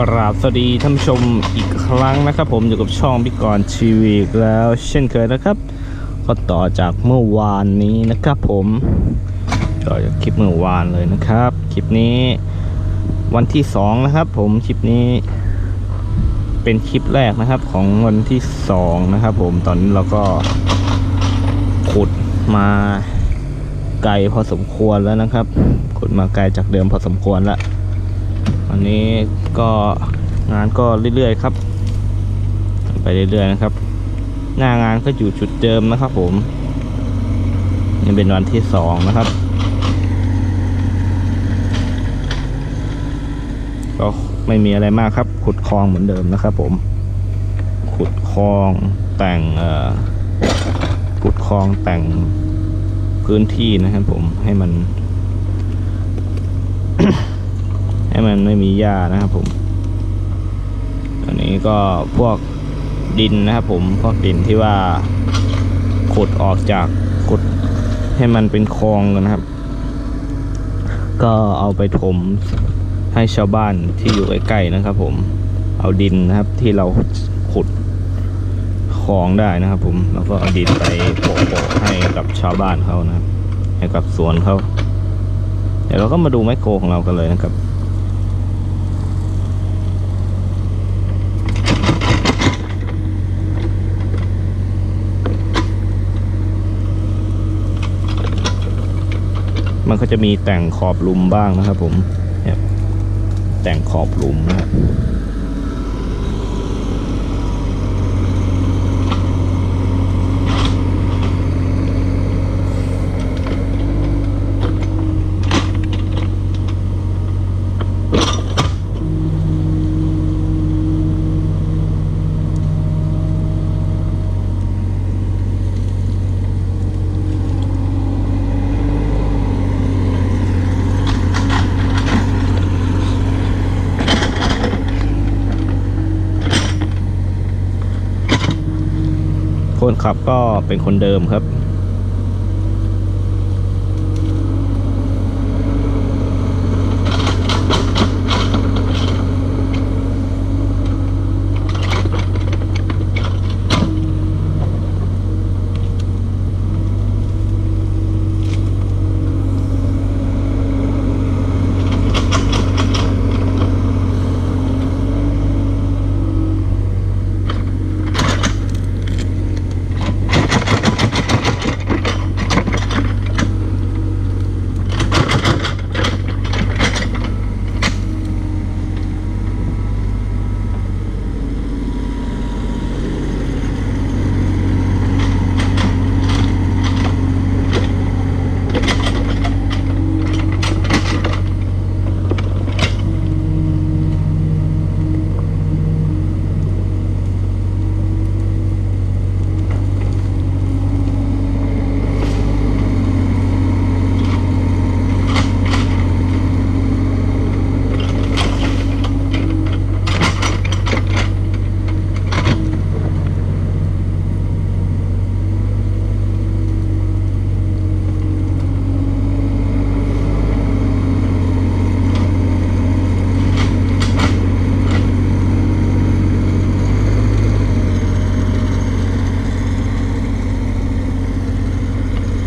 กราบสวัสดีท่านผู้ชมอีกครั้งนะครับผมอยู่กับช่องพิกรชีวีอีกแล้วเช่นเคยนะครับ ก็ต่อจากเมื่อวานนี้นะครับผมต่อจากคลิปเมื่อวานเลยนะครับ คลิปนี้วันที่สองนะครับผมคลิปนี้ เป็นคลิปแรกนะครับของวันที่สองนะครับผมตอนนี้เราก็ขุดมาไกลพอสมควรแล้วนะครับ ขุดมาไกลจากเดิมพอสมควรแล้ว วันนี้ก็งานก็เรื่อยๆครับ ไปเรื่อยๆนะครับ หน้างานก็อยู่จุดเดิมนะครับ ผมนี่เป็นวันที่สองนะครับก็ไม่มีอะไรมากครับ ขุดคลองเหมือนเดิมนะครับ ผม ขุดคลองแต่งเอ่อขุดคลองแต่งพื้นที่นะครับ ผมให้มัน ให้ มันไม่มีหญ้านะครับผมอันนี้ก็พวกดินนะครับผมพวกดินที่ว่าขุดออกจากขุดให้มันเป็นคลองกันนะครับ ก็เอาไปถมให้ชาวบ้านที่อยู่ใกล้ๆนะครับ ผมเอาดินนะครับที่เราขุดคลองได้นะครับ ผมแล้วก็เอาดินไปโปะๆให้กับชาวบ้านเขานะครับ ให้กับสวนเขาเดี๋ยวเราก็มาดูไมโครของเรากันเลยนะครับ มันก็จะมีแต่งขอบลุมบ้างนะครับผมแต่งขอบลุมนะครับ คนขับก็เป็นคนเดิมครับ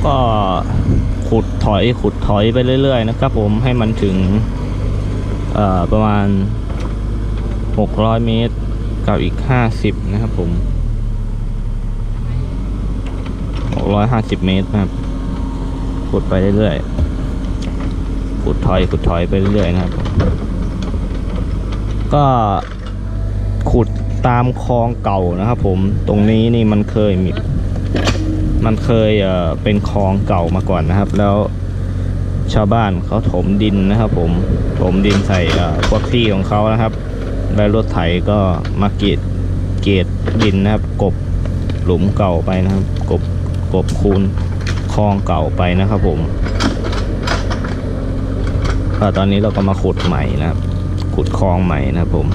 ก็ขุดถ อยขุดถอยไปเรื่อย ๆ นะครับผมให้มันถึงประมาณ 600 เมตรกับอีก 50 นะครับผม 650 เมตรนะครับขุดไปเรื่อยๆขุดถอยขุดถอยไปเรื่อยๆนะครับ ก็ขุดตามคลองเก่านะครับผมตรงนี้นี่มันเคยมีมันเคยเอ่อเป็นคลองเก่ามาก่อนนะครับ แล้ว ชาวบ้านเขาถมดินนะครับผมถมดินใส่พวกที่ของเขานะครับ แล้วรถไถก็มาเกตเกตดินนะครับ กบหลุมเก่าไปนะครับ กบกบคูนคลองเก่าไปนะครับผมก็ตอนนี้เราก็มาขุดใหม่นะครับ ขุดคลองใหม่นะครับผม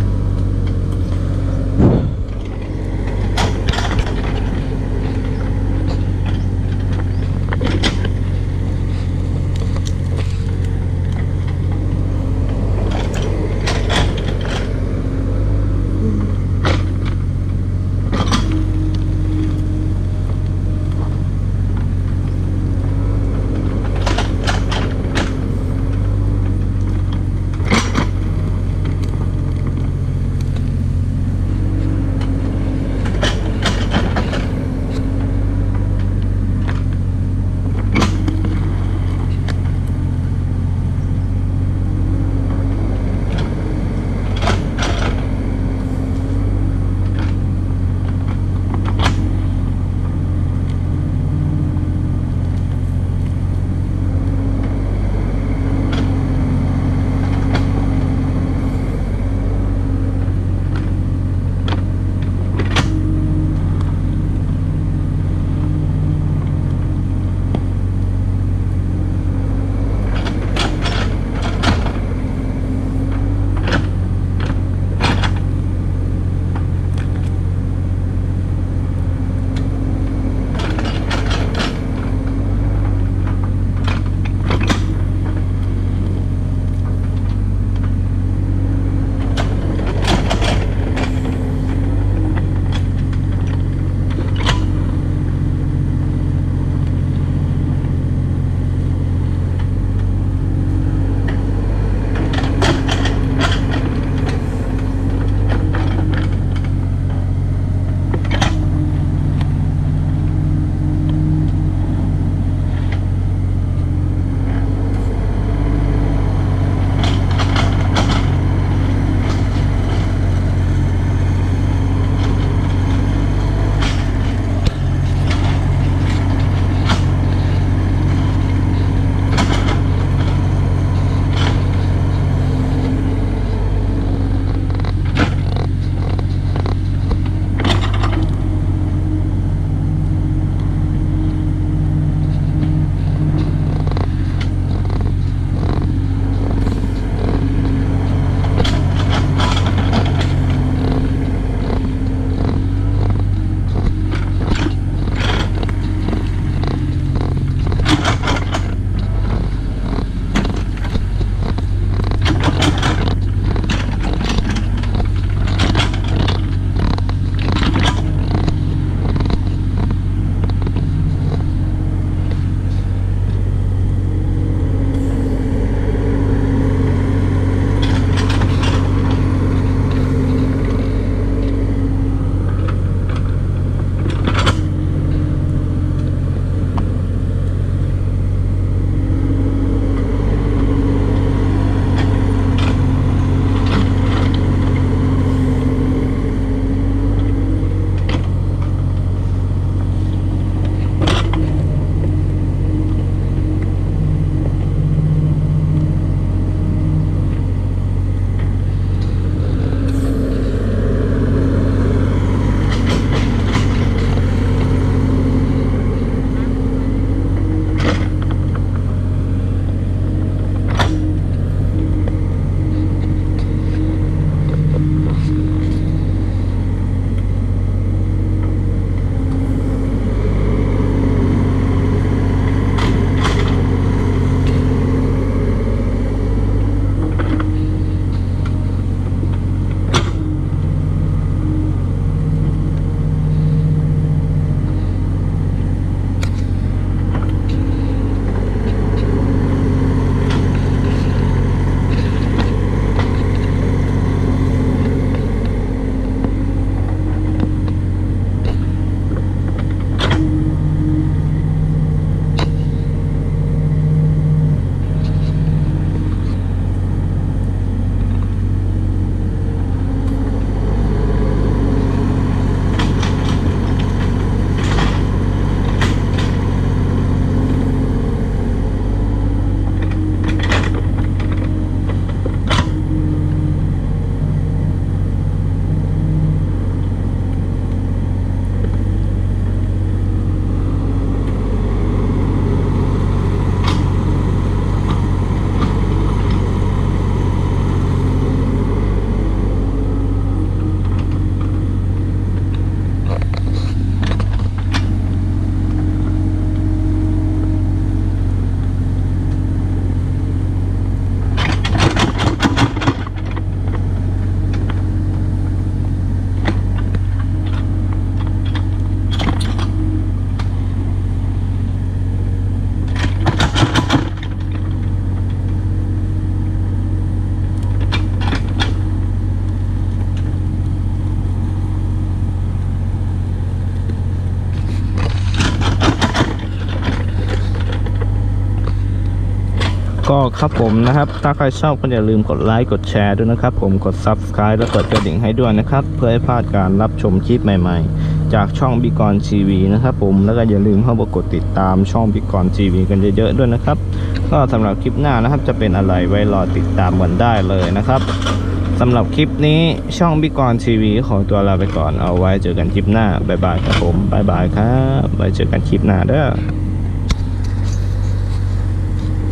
ก็ครับผมนะครับ ถ้าใครชอบก็อย่าลืมกดไลค์กดแชร์ด้วยนะครับ ผมกด Subscribe และกดกระดิ่งให้ด้วยนะครับ เพื่อให้พลาดการรับชมคลิปใหม่ๆ จากช่องบิกรทีวีนะครับผมแล้วก็อย่าลืมเข้ามากดติดตามช่องบิกรทีวีกันเยอะๆด้วยนะครับ ก็สำหรับคลิปหน้านะครับ จะเป็นอะไรไว้รอติดตามกันได้เลยนะครับสำหรับคลิปนี้ช่องบิกรทีวีขอตัวลาไปก่อนเอาไว้เจอกันคลิปหน้าบ๊ายบายครับผมบ๊ายบายครับไว้เจอกันคลิปหน้าเด้อ